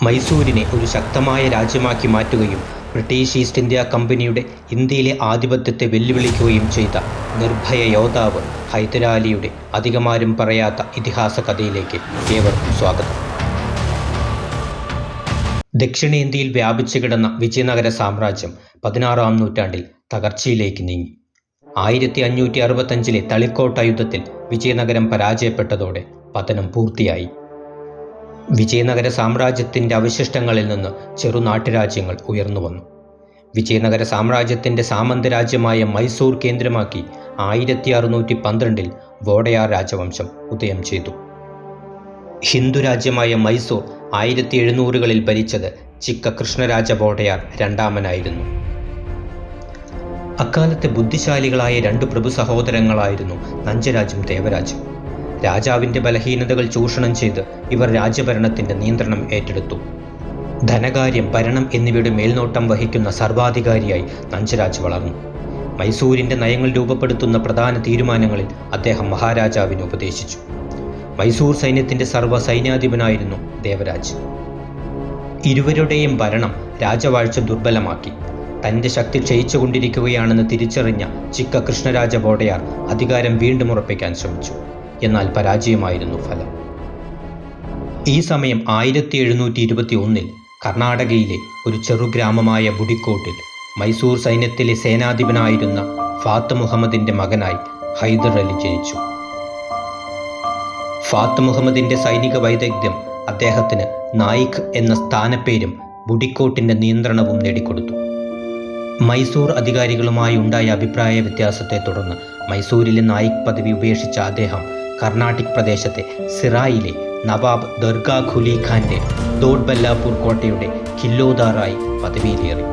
മൈസൂരിനെ ഒരു ശക്തമായ രാജ്യമാക്കി മാറ്റുകയും ബ്രിട്ടീഷ് ഈസ്റ്റ് ഇന്ത്യ കമ്പനിയുടെ ഇന്ത്യയിലെ ആധിപത്യത്തെ വെല്ലുവിളിക്കുകയും ചെയ്ത നിർഭയ യോദ്ധാവ് ഹൈദരാലിയുടെ അധികമാരും പറയാത്ത ഇതിഹാസ കഥയിലേക്ക് ഏവർക്കും സ്വാഗതം. ദക്ഷിണേന്ത്യയിൽ വ്യാപിച്ചു കിടന്ന വിജയനഗര സാമ്രാജ്യം പതിനാറാം നൂറ്റാണ്ടിൽ തകർച്ചയിലേക്ക് നീങ്ങി. ആയിരത്തി അഞ്ഞൂറ്റി അറുപത്തഞ്ചിലെ തളിക്കോട്ട യുദ്ധത്തിൽ വിജയനഗരം പരാജയപ്പെട്ടതോടെ പതനം പൂർത്തിയായി. വിജയനഗര സാമ്രാജ്യത്തിന്റെ അവശിഷ്ടങ്ങളിൽ നിന്ന് ചെറു നാട്ടുരാജ്യങ്ങൾ ഉയർന്നു വന്നു. വിജയനഗര സാമ്രാജ്യത്തിന്റെ സാമന്ത രാജ്യമായ മൈസൂർ കേന്ദ്രമാക്കി ആയിരത്തി അറുന്നൂറ്റി പന്ത്രണ്ടിൽ വോഡയാർ രാജവംശം ഉദയം ചെയ്തു. ഹിന്ദു രാജ്യമായ മൈസൂർ ആയിരത്തി എഴുന്നൂറുകളിൽ ഭരിച്ചത് ചിക്ക കൃഷ്ണരാജ വോഡയാർ രണ്ടാമനായിരുന്നു. അക്കാലത്തെ ബുദ്ധിശാലികളായ രണ്ട് പ്രഭു സഹോദരങ്ങളായിരുന്നു നഞ്ചരാജും ദേവരാജും. രാജാവിന്റെ ബലഹീനതകൾ ചൂഷണം ചെയ്ത് ഇവർ രാജ്യഭരണത്തിന്റെ നിയന്ത്രണം ഏറ്റെടുത്തു. ധനകാര്യം ഭരണം എന്നിവയുടെ മേൽനോട്ടം വഹിക്കുന്ന സർവാധികാരിയായി നഞ്ചരാജ് വളർന്നു. മൈസൂരിന്റെ നയങ്ങൾ രൂപപ്പെടുത്തുന്ന പ്രധാന തീരുമാനങ്ങളിൽ അദ്ദേഹം മഹാരാജാവിനെ ഉപദേശിച്ചു. മൈസൂർ സൈന്യത്തിന്റെ സർവ സൈന്യാധിപനായിരുന്നു ദേവരാജ്. ഇരുവരുടെയും ഭരണം രാജവാഴ്ച ദുർബലമാക്കി. തന്റെ ശക്തി ക്ഷയിച്ചുകൊണ്ടിരിക്കുകയാണെന്ന് തിരിച്ചറിഞ്ഞ ചിക്ക കൃഷ്ണരാജ ബോഡയാർ അധികാരം വീണ്ടും ഉറപ്പിക്കാൻ ശ്രമിച്ചു. എന്നാൽ പരാജയമായിരുന്നു ഫലം. ഈ സമയം ആയിരത്തി എഴുന്നൂറ്റി ഇരുപത്തി ഒന്നിൽ കർണാടകയിലെ ഒരു ചെറുഗ്രാമമായ ബുഡിക്കോട്ടിൽ മൈസൂർ സൈന്യത്തിലെ സേനാധിപനായിരുന്ന ഫാത്ത് മുഹമ്മദിന്റെ മകനായി ഹൈദർ അലി ജനിച്ചു. ഫാത്ത് മുഹമ്മദിന്റെ സൈനിക വൈദഗ്ധ്യം അദ്ദേഹത്തിന് നായിക് എന്ന സ്ഥാനപ്പേരും ബുഡിക്കോട്ടിന്റെ നിയന്ത്രണവും നേടിക്കൊടുത്തു. മൈസൂർ അധികാരികളുമായി ഉണ്ടായ അഭിപ്രായ വ്യത്യാസത്തെ തുടർന്ന് മൈസൂരിലെ നായിക് പദവി ഉപേക്ഷിച്ച അദ്ദേഹം കർണാട്ടിക് പ്രദേശത്തെ സിറായിലെ നവാബ് ദർഗാ ഖുലി ഖാന്റെ ദോഡ്ബല്ലാപൂർ കോട്ടയുടെ കില്ലോദാറായി പദവിയിലേറി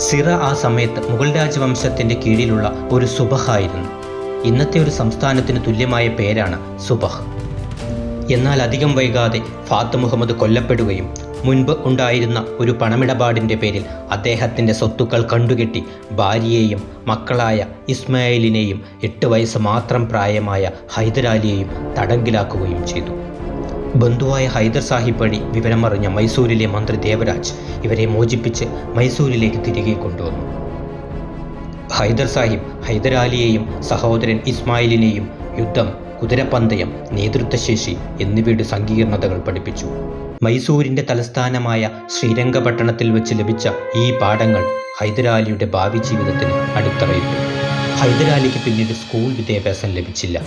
സിറ ആ സമയത്ത് മുഗൾ രാജവംശത്തിന്റെ കീഴിലുള്ള ഒരു സുബഹായിരുന്നു ഇന്നത്തെ ഒരു സംസ്ഥാനത്തിന് തുല്യമായ പേരാണ് സുബഹ്. എന്നാൽ അധികം വൈകാതെ ഫാത്ത് മുഹമ്മദ് കൊല്ലപ്പെടുകയും മുൻപ് ഉണ്ടായിരുന്ന ഒരു പണമിടപാടിന്റെ പേരിൽ അദ്ദേഹത്തിന്റെ സ്വത്തുക്കൾ കണ്ടുകെട്ടി ഭാര്യയെയും മക്കളായ ഇസ്മായിലിനെയും എട്ട് വയസ്സ് മാത്രം പ്രായമായ ഹൈദരാലിയെയും തടങ്കിലാക്കുകയും ചെയ്തു. ബന്ധുവായ ഹൈദർ സാഹിബ് വഴി വിവരമറിഞ്ഞ മൈസൂരിലെ മന്ത്രി ദേവരാജ് ഇവരെ മോചിപ്പിച്ച് മൈസൂരിലേക്ക് തിരികെ കൊണ്ടുവന്നു. ഹൈദർ സാഹിബ് ഹൈദരാലിയെയും സഹോദരൻ ഇസ്മായിലിനെയും യുദ്ധം കുതിരപ്പന്തയം നേതൃത്വശേഷി എന്നിവയുടെ സങ്കീർണതകൾ പഠിപ്പിച്ചു. മൈസൂരിന്റെ തലസ്ഥാനമായ ശ്രീരംഗപട്ടണത്തിൽ വെച്ച് ലഭിച്ച ഈ പാഠങ്ങൾ ഹൈദരാലിയുടെ ഭാവി ജീവിതത്തിന് അടിത്തറയിട്ടു. ഹൈദരാലിക്ക് പിന്നീട് സ്കൂൾ വിദ്യാഭ്യാസം ലഭിച്ചില്ല.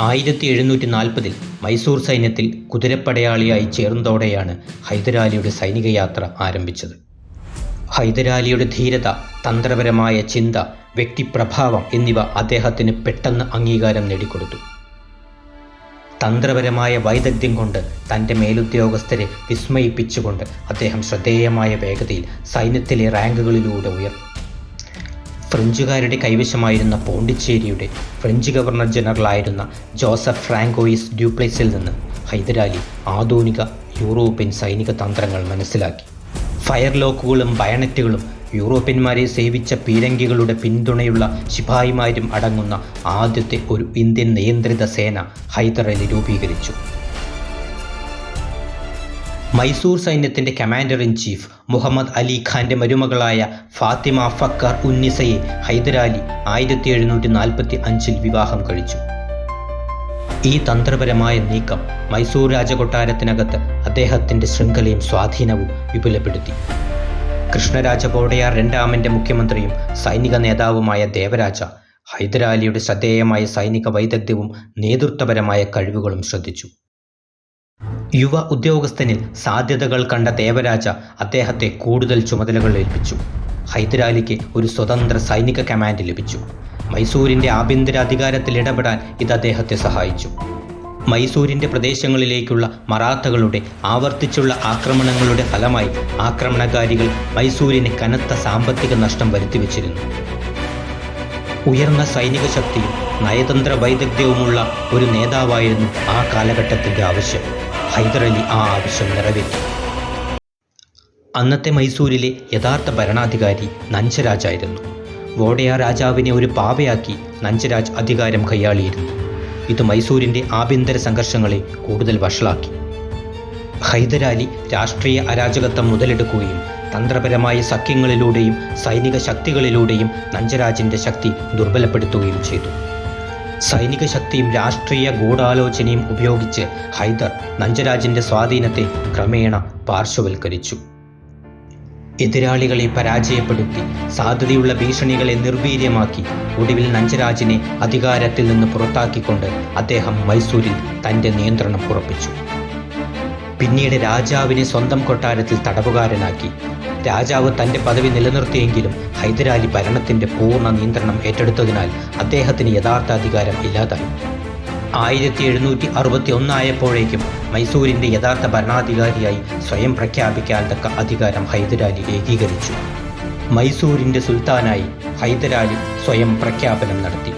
ആയിരത്തി എഴുന്നൂറ്റി നാൽപ്പതിൽ മൈസൂർ സൈന്യത്തിൽ കുതിരപ്പടയാളിയായി ചേർന്നതോടെയാണ് ഹൈദരാലിയുടെ സൈനിക യാത്ര ആരംഭിച്ചത്. ഹൈദരാലിയുടെ ധീരത തന്ത്രപരമായ ചിന്ത വ്യക്തിപ്രഭാവം എന്നിവ അദ്ദേഹത്തിന് പെട്ടെന്ന് അംഗീകാരം നേടിക്കൊടുത്തു. തന്ത്രപരമായ വൈദഗ്ധ്യം കൊണ്ട് തന്റെ മേലുദ്യോഗസ്ഥരെ വിസ്മയിപ്പിച്ചുകൊണ്ട് അദ്ദേഹം ശ്രദ്ധേയമായ വേഗതയിൽ സൈന്യത്തിലെ റാങ്കുകളിലൂടെ ഉയർ ഫ്രഞ്ചുകാരുടെ കൈവശമായിരുന്ന പോണ്ടിച്ചേരിയുടെ ഫ്രഞ്ച് ഗവർണർ ജനറലായിരുന്ന ജോസഫ് ഫ്രാങ്കോയിസ് ഡ്യൂപ്ലേസിൽ നിന്ന് ഹൈദരാലി ആധുനിക യൂറോപ്യൻ സൈനിക തന്ത്രങ്ങൾ മനസ്സിലാക്കി. ഫയർ ലോക്കുകളും ബയണറ്റുകളും യൂറോപ്യന്മാരെ സേവിച്ച പീരങ്കികളുടെ പിന്തുണയുള്ള ശിപായിമാരും അടങ്ങുന്ന ആദ്യത്തെ ഒരു ഇന്ത്യൻ നിയന്ത്രിത സേന ഹൈദറലി രൂപീകരിച്ചു മൈസൂർ സൈന്യത്തിന്റെ commander in chief Muhammad Ali ഖാന്റെ മരുമകളായ ഫാത്തിമ ഫക്കർ ഉന്നിസയെ ഹൈദരാലി ആയിരത്തി എഴുന്നൂറ്റി നാൽപ്പത്തി അഞ്ചിൽ വിവാഹം കഴിച്ചു. ഈ തന്ത്രപരമായ നീക്കം മൈസൂർ രാജകൊട്ടാരത്തിനകത്ത് അദ്ദേഹത്തിന്റെ ശൃംഖലയും സ്വാധീനവും വിപുലപ്പെടുത്തി. കൃഷ്ണരാജ വോഡയാർ രണ്ടാമന്റെ മുഖ്യമന്ത്രിയും സൈനിക നേതാവുമായ ദേവരാജ ഹൈദരാലിയുടെ ശ്രദ്ധേയമായ സൈനിക വൈദഗ്ധ്യവും നേതൃത്വപരമായ കഴിവുകളും ശ്രദ്ധിച്ചു. യുവ ഉദ്യോഗസ്ഥനിൽ സാധ്യതകൾ കണ്ട ദേവരാജ അദ്ദേഹത്തെ കൂടുതൽ ചുമതലകൾ ഏൽപ്പിച്ചു. ഹൈദരാലിക്ക് ഒരു സ്വതന്ത്ര സൈനിക കമാൻഡ് ലഭിച്ചു. മൈസൂരിന്റെ ആഭ്യന്തര അധികാരത്തിൽ ഇടപെടാൻ ഇത് അദ്ദേഹത്തെ സഹായിച്ചു. മൈസൂരിന്റെ പ്രദേശങ്ങളിലേക്കുള്ള മറാത്തകളുടെ ആവർത്തിച്ചുള്ള ആക്രമണങ്ങളുടെ ഫലമായി ആക്രമണകാരികൾ മൈസൂരിന് കനത്ത സാമ്പത്തിക നഷ്ടം വരുത്തിവെച്ചിരുന്നു. ഉയർന്ന സൈനിക ശക്തിയും നയതന്ത്ര വൈദഗ്ധ്യവുമുള്ള ഒരു നേതാവായിരുന്നു ആ കാലഘട്ടത്തിന്റെ ആവശ്യം. ഹൈദരലി ആ ആവശ്യം നിറവേറ്റി. അന്നത്തെ മൈസൂരിലെ യഥാർത്ഥ ഭരണാധികാരി നഞ്ചരാജായിരുന്നു. വോഡയാ രാജാവിനെ ഒരു പാവയാക്കി നഞ്ചരാജ് അധികാരം കൈയാളിയിരുന്നു. ഇത് മൈസൂരിന്റെ ആഭ്യന്തര സംഘർഷങ്ങളെ കൂടുതൽ വഷളാക്കി. ഹൈദരാലി രാഷ്ട്രീയ അരാജകത്വം മുതലെടുക്കുകയും തന്ത്രപരമായ സഖ്യങ്ങളിലൂടെയും സൈനിക ശക്തികളിലൂടെയും നഞ്ചരാജിന്റെ ശക്തി ദുർബലപ്പെടുത്തുകയും ചെയ്തു. സൈനിക ശക്തിയും രാഷ്ട്രീയ ഗൂഢാലോചനയും ഉപയോഗിച്ച് ഹൈദർ നഞ്ചരാജിന്റെ സ്വാധീനത്തെ ക്രമേണ പാർശ്വവൽക്കരിച്ചു. എതിരാളികളെ പരാജയപ്പെടുത്തി സാധ്യതയുള്ള ഭീഷണികളെ നിർവീര്യമാക്കി ഒടുവിൽ നഞ്ചരാജിനെ അധികാരത്തിൽ നിന്ന് പുറത്താക്കിക്കൊണ്ട് അദ്ദേഹം മൈസൂരിൽ തന്റെ നിയന്ത്രണം ഉറപ്പിച്ചു. പിന്നീട് രാജാവിനെ സ്വന്തം കൊട്ടാരത്തിൽ തടവുകാരനാക്കി. രാജാവ് തന്റെ പദവി നിലനിർത്തിയെങ്കിലും ഹൈദരാലി ഭരണത്തിന്റെ പൂർണ നിയന്ത്രണം ഏറ്റെടുത്തതിനാൽ അദ്ദേഹത്തിന് യഥാർത്ഥ അധികാരം ഇല്ലാതായി. ആയിരത്തി എഴുന്നൂറ്റി അറുപത്തി ഒന്നായപ്പോഴേക്കും മൈസൂരിന്റെ യഥാർത്ഥ ഭരണാധികാരിയായി സ്വയം പ്രഖ്യാപിക്കാൻ തക്ക അധികാരം ഹൈദരാലി ഏകീകരിച്ചു. മൈസൂരിന്റെ സുൽത്താനായി ഹൈദരാലി സ്വയം പ്രഖ്യാപനം നടത്തി.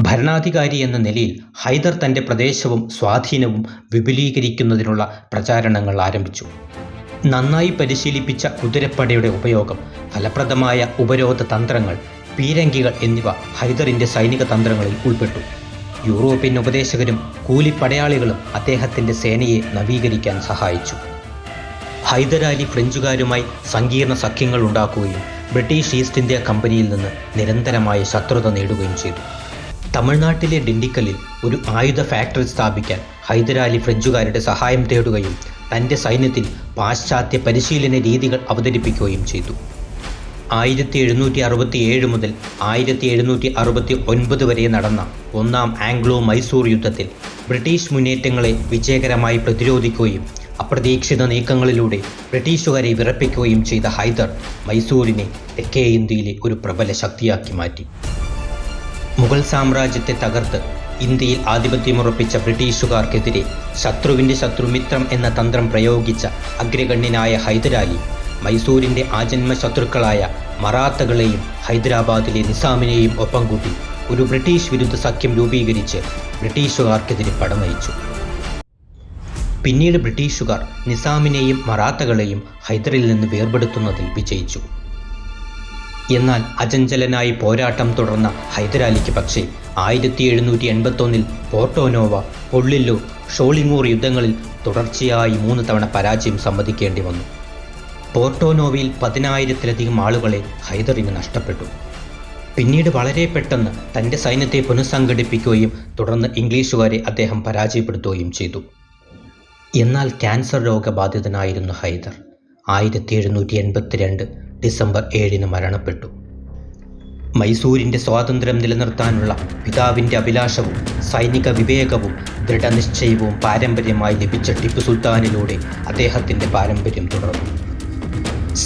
ഭരണാധികാരി എന്ന നിലയിൽ ഹൈദർ തന്റെ പ്രദേശവും സ്വാധീനവും വിപുലീകരിക്കുന്നതിനുള്ള പ്രചാരണങ്ങൾ ആരംഭിച്ചു. നന്നായി പരിശീലിപ്പിച്ച കുതിരപ്പടയുടെ ഉപയോഗം ഫലപ്രദമായ ഉപരോധ തന്ത്രങ്ങൾ പീരങ്കികൾ എന്നിവ ഹൈദറിന്റെ സൈനിക തന്ത്രങ്ങളിൽ ഉൾപ്പെട്ടു. യൂറോപ്യൻ ഉപദേശകരും കൂലിപ്പടയാളികളും അദ്ദേഹത്തിന്റെ സേനയെ നവീകരിക്കാൻ സഹായിച്ചു. ഹൈദരാലി ഫ്രഞ്ചുകാരുമായി സങ്കീർണ സഖ്യങ്ങൾ ഉണ്ടാക്കുകയും ബ്രിട്ടീഷ് ഈസ്റ്റ് ഇന്ത്യ കമ്പനിയിൽ നിന്ന് നിരന്തരമായ ശത്രുത നേടുകയും ചെയ്തു. തമിഴ്നാട്ടിലെ ഡിണ്ടിക്കലിൽ ഒരു ആയുധ ഫാക്ടറി സ്ഥാപിക്കാൻ ഹൈദരാലി ഫ്രഞ്ചുകാരുടെ സഹായം തേടുകയും തന്റെ സൈന്യത്തിൽ പാശ്ചാത്യ പരിശീലന രീതികൾ അവതരിപ്പിക്കുകയും ചെയ്തു. ആയിരത്തി എഴുന്നൂറ്റി അറുപത്തി ഏഴ് മുതൽ ആയിരത്തി എഴുന്നൂറ്റി അറുപത്തി ഒൻപത് വരെ നടന്ന ഒന്നാം ആംഗ്ലോ മൈസൂർ യുദ്ധത്തിൽ ബ്രിട്ടീഷ് മുന്നേറ്റങ്ങളെ വിജയകരമായി പ്രതിരോധിക്കുകയും അപ്രതീക്ഷിത നീക്കങ്ങളിലൂടെ ബ്രിട്ടീഷുകാരെ വിറപ്പിക്കുകയും ചെയ്ത ഹൈദർ മൈസൂരിനെ തെക്കേ ഇന്ത്യയിലെ ഒരു പ്രബല ശക്തിയാക്കി മാറ്റി. മുഗൾ സാമ്രാജ്യത്തെ തകർത്ത് ഇന്ത്യയിൽ ആധിപത്യമുറപ്പിച്ച ബ്രിട്ടീഷുകാർക്കെതിരെ ശത്രുവിന്റെ ശത്രുമിത്രം എന്ന തന്ത്രം പ്രയോഗിച്ച അഗ്രഗണ്യനായ ഹൈദരാലി മൈസൂരിന്റെ ആജന്മ ശത്രുക്കളായ മറാത്തകളെയും ഹൈദരാബാദിലെ നിസാമിനെയും ഒപ്പം കൂട്ടി ഒരു ബ്രിട്ടീഷ് വിരുദ്ധ സഖ്യം രൂപീകരിച്ച് ബ്രിട്ടീഷുകാർക്കെതിരെ പടനയിച്ചു പിന്നീട് ബ്രിട്ടീഷുകാർ നിസാമിനെയും മറാത്തകളെയും ഹൈദറിൽ നിന്ന് വേർപെടുത്തുന്നതിൽ വിജയിച്ചു. എന്നാൽ അചഞ്ചലനായി പോരാട്ടം തുടർന്ന ഹൈദരാലിക്ക് പക്ഷേ ആയിരത്തി എഴുന്നൂറ്റി എൺപത്തൊന്നിൽ പോർട്ടോനോവ പൊള്ളില്ലൂർ ഷോളിങ്ങൂർ യുദ്ധങ്ങളിൽ തുടർച്ചയായി മൂന്ന് തവണ പരാജയം സമ്മതിക്കേണ്ടി വന്നു. പോർട്ടോനോവയിൽ പതിനായിരത്തിലധികം ആളുകളെ ഹൈദറിന് നഷ്ടപ്പെട്ടു. പിന്നീട് വളരെ പെട്ടെന്ന് തന്റെ സൈന്യത്തെ പുനഃസംഘടിപ്പിക്കുകയും തുടർന്ന് ഇംഗ്ലീഷുകാരെ അദ്ദേഹം പരാജയപ്പെടുത്തുകയും ചെയ്തു. എന്നാൽ ക്യാൻസർ രോഗബാധിതനായിരുന്നു ഹൈദർ. ആയിരത്തി എഴുന്നൂറ്റി എൺപത്തിരണ്ട് ഡിസംബർ ഏഴിന് മരണപ്പെട്ടു. മൈസൂരിന്റെ സ്വാതന്ത്ര്യം നിലനിർത്താനുള്ള പിതാവിന്റെ അഭിലാഷവും സൈനിക വിവേകവും ദൃഢനിശ്ചയവും പാരമ്പര്യമായി ലഭിച്ച ടിപ്പു സുൽത്താനിലൂടെ അദ്ദേഹത്തിന്റെ പാരമ്പര്യം തുടർന്നു.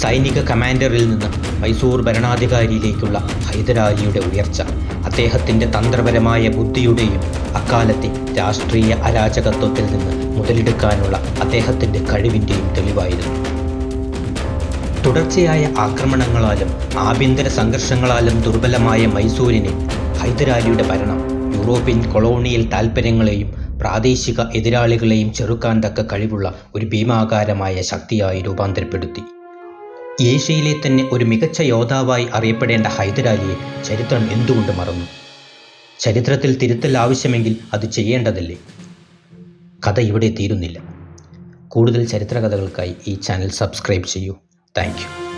സൈനിക കമാൻഡറിൽ നിന്ന് മൈസൂർ ഭരണാധികാരിയിലേക്കുള്ള ഹൈദരാലിയുടെ ഉയർച്ച അദ്ദേഹത്തിന്റെ തന്ത്രപരമായ ബുദ്ധിയുടെയും അക്കാലത്തെ രാഷ്ട്രീയ അരാജകത്വത്തിൽ നിന്ന് മുതലെടുക്കാനുള്ള അദ്ദേഹത്തിന്റെ കഴിവിന്റെയും തെളിവായിരുന്നു. തുടർച്ചയായ ആക്രമണങ്ങളാലും ആഭ്യന്തര സംഘർഷങ്ങളാലും ദുർബലമായ മൈസൂരിനെ ഹൈദരാലിയുടെ ഭരണം യൂറോപ്യൻ കൊളോണിയൽ താൽപ്പര്യങ്ങളെയും പ്രാദേശിക എതിരാളികളെയും ചെറുക്കാൻ തക്ക കഴിവുള്ള ഒരു ഭീമാകാരമായ ശക്തിയായി രൂപാന്തരപ്പെടുത്തി. ഏഷ്യയിലെ തന്നെ ഒരു മികച്ച യോദ്ധാവായി അറിയപ്പെടേണ്ട ഹൈദരാലിയെ ചരിത്രം എന്തുകൊണ്ട് മറന്നു? ചരിത്രത്തിൽ തിരുത്തൽ ആവശ്യമെങ്കിൽ അത് ചെയ്യേണ്ടതല്ലേ? കഥ ഇവിടെ തീരുന്നില്ല. കൂടുതൽ ചരിത്ര കഥകൾക്കായി ഈ ചാനൽ സബ്സ്ക്രൈബ് ചെയ്യൂ. താങ്ക്